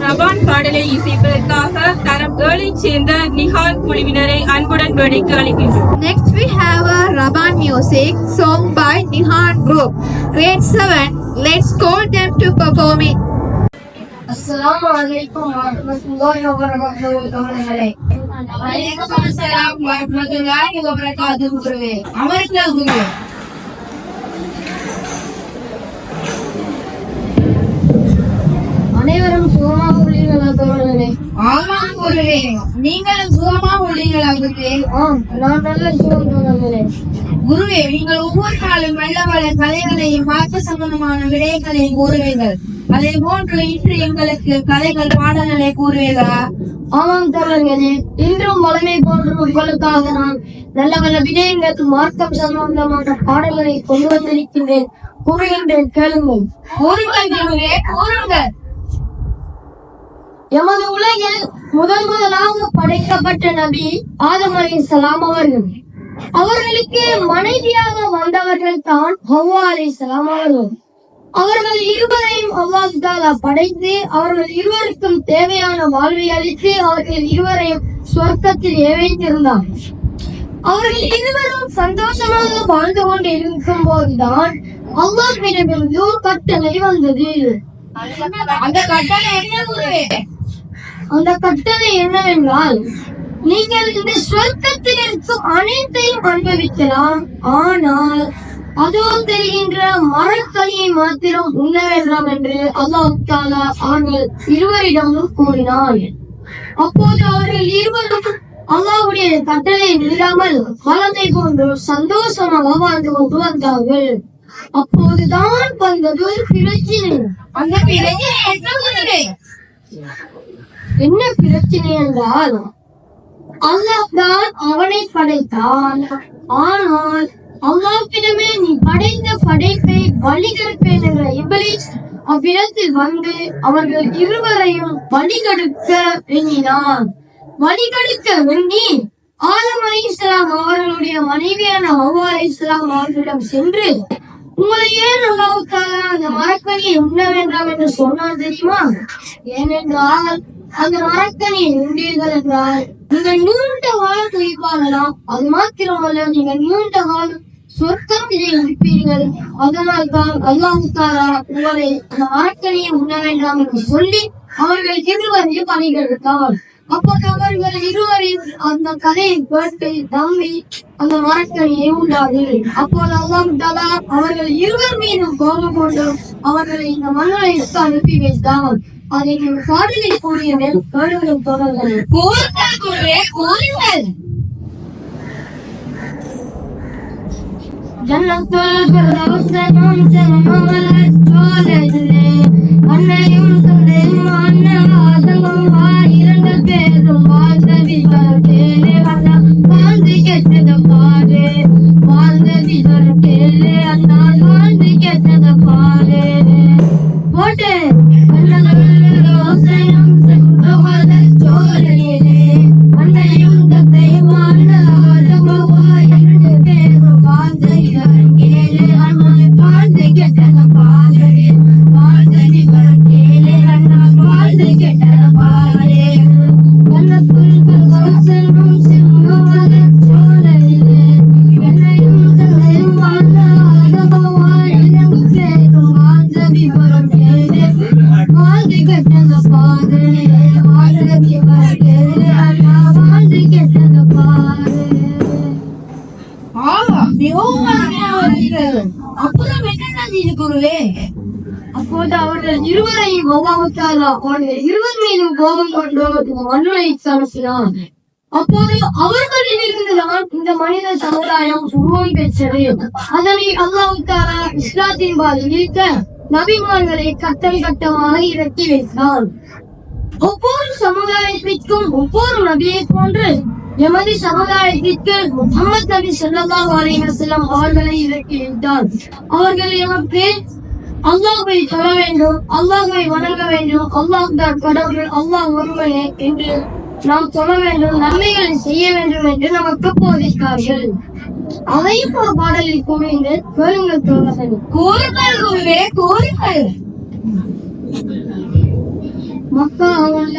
ரபான் பாடலை இசைப்பதற்காக தரம் ஏழைச் சேர்ந்த நிஹால் குழுவினரை அன்புடன் வேடிக்கை அளிக்கின்றோம் Next we have a Raban music song by Nihan Group. Grade 7. Let's call them to perform it. அஸ்ஸலாமு அலைக்கும் வரஹ்மத்துல்லாஹி வபரகாத்துஹு வலைக்கும் அஸ்ஸலாம் வரஹ்மத்துல்லாஹி வபரகாத்துஹு குருவே அமர்ந்த குருவே சுகமாக ஆமாம் குருவே. நீங்களும் சுகமாக உள்ளீர்களா குருவே ஆம் நான் நல்ல சுகம் தோழர்களே குருவே நீங்கள் ஒவ்வொரு நாளும் நல்ல பல கதைகளையும் மார்க்க சம்பந்தமான விடயங்களையும் கூறுவீர்கள். அதே போன்று இன்று எங்களுக்கு கதைகள் பாடல்களை கூறுவீர்களா? ஆமாம் தோழர்களே இன்றும் வளமை போன்று உங்களுக்காக நான் நல்ல பல விடயங்களுக்கு மார்க்கம் சம்பந்தமான பாடல்களை கொண்டு வந்திருக்கின்றேன். கூறுகின்றேன் கேளுங்கள். கூறுங்கள் குருவே கூறுங்கள். எமது உலகில் முதல் முதலாக படைக்கப்பட்ட நபி ஆதம் அலைஹிஸ்ஸலாம் அவர்கள். அவர்களுக்கு மனைவியாக வந்தவர்கள் தான் ஹவ்வா அலைஹிஸ்ஸலாம் அவர்கள். அவர்கள் இருவரையும் அல்லாஹ் தாலா படைத்து அவர்கள் இருவருக்கும் தேவையான வாழ்வை அளித்து அவர்கள் இருவரையும் சொர்க்கத்தில் ஏவைத்திருந்தார். அவர்கள் இருவரும் சந்தோஷமாக வாழ்ந்து கொண்டு இருக்கும் போதுதான் அல்லாஹ்விடமிருந்து கட்டளை வந்தது. அந்த கட்டளை என்ன குருவே அந்த கட்டளை என்னவென்றால் நீங்கள் இந்த சொர்க்கத்தில் இருக்கும் அனைத்தையும் அனுபவிக்கலாம். ஆனால் அதோ தெரிகின்ற மரக்கனியை மாத்திரம் உண்ண வேண்டாம் என்று அல்லாஹ் தாலா அவர்கள் இருவரிடமும் கூறினார் அப்போது அவர்கள் இருவரும் அல்லாவுடைய கட்டளை மீறாமல் குழந்தை போன்று சந்தோஷமாக வாழ்ந்து கொண்டு வந்தார்கள். அப்போதுதான் வந்தது ஒரு பிரச்சனை அந்த பிரச்சனை என்ன பிரச்சனை என்றால் அல்லாஹ் தான் அவனை படைத்தான். ஆனால் அல்லாஹ்விடமே நீ படைத்த படைப்பை வழிகெடுப்பேன் என்ற இபிலிஸ் அவ்விடத்தில் வந்து அவர்கள் இருவரையும் வழிகெடுக்க எண்ணினான். வழிகெடுக்க எண்ணி ஆலம் அலி இஸ்லாம் அவர்களுடைய மனைவியான ஹவ்வா அலி இஸ்லாம் அவர்களிடம் சென்று உங்களை ஏன் அல்லாவுக்காக அந்த மரக்கனியை உண்ண வேண்டாம் என்று சொன்னால் தெரியுமா? ஏனென்றால் அந்த மரக்கனியை உண்டீர்கள் என்றால் நீங்கள் நீண்ட காலம் துய்ப்பாகலாம் அது மாத்திரமல்ல நீங்கள் நீண்ட காலம் சொர்க்கத்திலே இருப்பீர்கள் அதனால் தான் அல்லாஹுத்தாரா உங்களை அந்த மரக்கனியை உண்ண வேண்டாம் என்று சொல்லி அவர்கள் இருவரையும் பணிகெடுத்தார் அப்போது அவர்கள் இருவரையும் அந்த கதையை கேட்டு நம்பி அந்த மரக்கனியை உண்டாது அப்போது அல்லாஹுத்தாலா அவர்கள் இருவர் மீதும் கோபம் கொண்டு அவர்களை இந்த மன்னரைக்கு அனுப்பி வைத்தார். அதை நீங்கள் பாடலில் கூறியவர் கேடுகளும் தொடர்கள் கூறுங்கள் குருவே கூறுங்கள் பிரதோசனம் செம்மலச் சோலையிலே அன்னையும் தந்தையும் அன்னவாசமும் அப்புறம் குருவே அப்போது அவர்கள் இருவரையும் கோபாவுக்காக அவர்கள் இருவர் மீதும் கோபம் கொண்டு மண்ணுரை அனுப்பினார் அப்போது அவர்களில் இருந்துதான் இந்த மனித சமுதாயம் உருவம் பெற்றது. அதனை அல்லாவுக்காரா இஸ்லாத்தின் பால் இருக்க நபிமான்களை கட்டல் கட்டமாக இறக்கி வைத்தார். ஒவ்வொரு சமுதாயத்திற்கும் ஒவ்வொரு நபியை போன்று எமது சமுதாயத்திற்கு முகமது நபி ஸல்லல்லாஹு அலைஹி அவர்களை இறக்கி வைத்தார் அவர்கள் எமக்கு அல்லாஹை தொழ வேண்டும் அல்லாஹை வணங்க வேண்டும் அல்லாஹ் தான் கடவுள் அல்லாஹ் ஒருவனே என்று நாம் தொழ வேண்டும் நன்மைகளை செய்ய வேண்டும் என்று நமக்கு போதித்தார்கள். அதையும் ஒரு பாடலில் கூறிந்து கேளுங்கள் தோழர்கள். கூறுங்கள் குருவே கூறுங்கள். மக்காவுல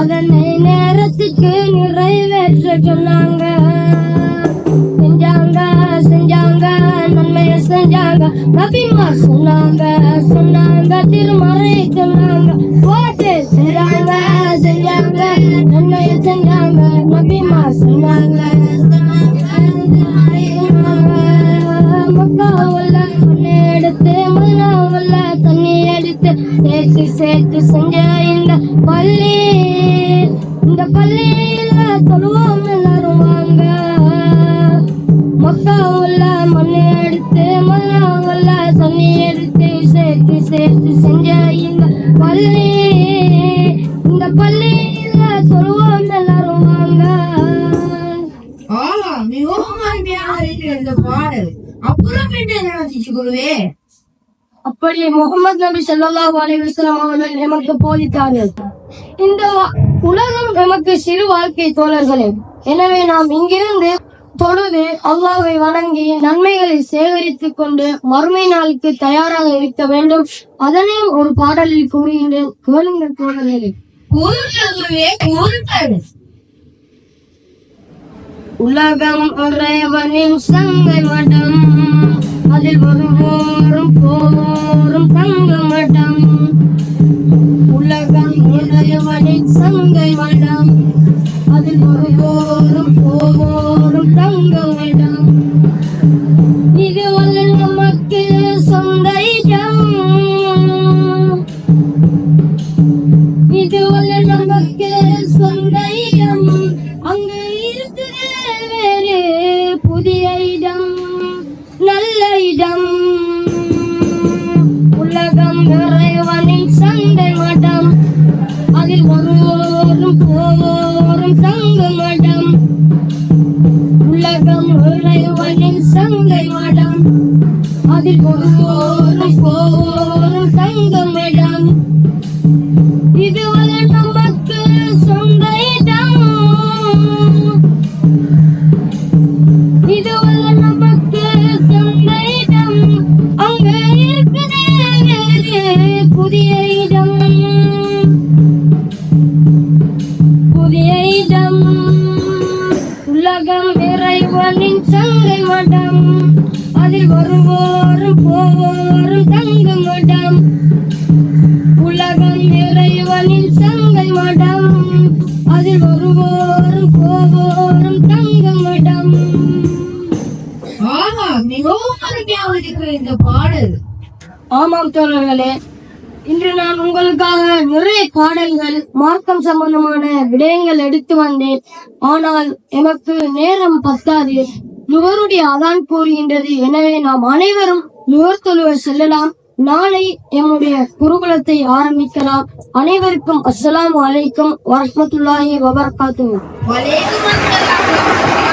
அதனை நேரத்துக்கு நிறைவேற்ற சொன்னாங்க. செஞ்சாங்க செஞ்சாங்க நன்மையை செஞ்சாங்க. நபிமா சொன்னாங்க சொன்னாங்க திருமறை சொன்னாங்க. போட்டு செஞ்சாங்க செஞ்சாங்க நன்மையை செஞ்சாங்க. நபிமா சொன்னாங்க மக்காவுல மண்ணை எடுத்து மதுனாவுல தண்ணி எடுத்து சேர்த்து சேர்த்து செஞ்ச இந்த பள்ளி இந்த பள்ளியில தொழுவோம் எல்லாரும் வாங்க. மக்காவுல மண்ணை எடுத்து மதுனாவுல தண்ணி எடுத்து சேர்த்து சேர்த்து செஞ்ச இந்த பள்ளி. இந்த பள்ளியில தொழுவோம் எல்லாரும் வாங்க. ஆமா மிகவும் அருமையாக இருக்கிற இந்த பாடல். அப்புறம் என்ன குருவே? அப்படி முகமது நபி ஸல்லல்லாஹு அலைஹி வஸல்லம் அவர்கள் எமக்கு போதித்தார்கள் இந்த உலகம் எமக்கு சிறு வாழ்க்கை தோழர்களே. எனவே நாம் இங்கிருந்து தொழுது அல்லாவை வணங்கி நன்மைகளை சேகரித்துக் கொண்டு மறுமை நாளுக்கு தயாராக இருக்க வேண்டும். அதனையும் ஒரு பாடலில் கூறுகின்றேன். கேளுங்கள் தோழர்களே. உலகம் ஒரே கூறுங்கள் சங்கை மடம் அதில் வருவோரும் போரும் வருவோரும் போரும் இறைவனின் சங்கை மடம். அதில் வருவோரும் போவோரும் தங்கும் மடம். உலகம் இறைவனின் சங்கை மடம். அதில் வருவோரும் போவோரும் தங்கும் இடம் ஆமா மிகவும் அருமையாக இருக்கிற இந்த பாடல். ஆமாம் தோழர்களே இன்று நான் உங்களுக்காக நிறைய பாடல்கள் மார்க்கம் சம்பந்தமான விடயங்கள் எடுத்து வந்தேன். ஆனால் எமக்கு நேரம் பத்தாது. நுகருடைய அதான் கூறுகின்றது. எனவே நாம் அனைவரும் நுகர் தொழுவர் செல்லலாம். நாளை எம்முடைய குருகுலத்தை ஆரம்பிக்கலாம். அனைவருக்கும் அஸ்லாம் அலைக்கும் வரமத்துல்லாஹி வபர்காத்து வலைக்கும்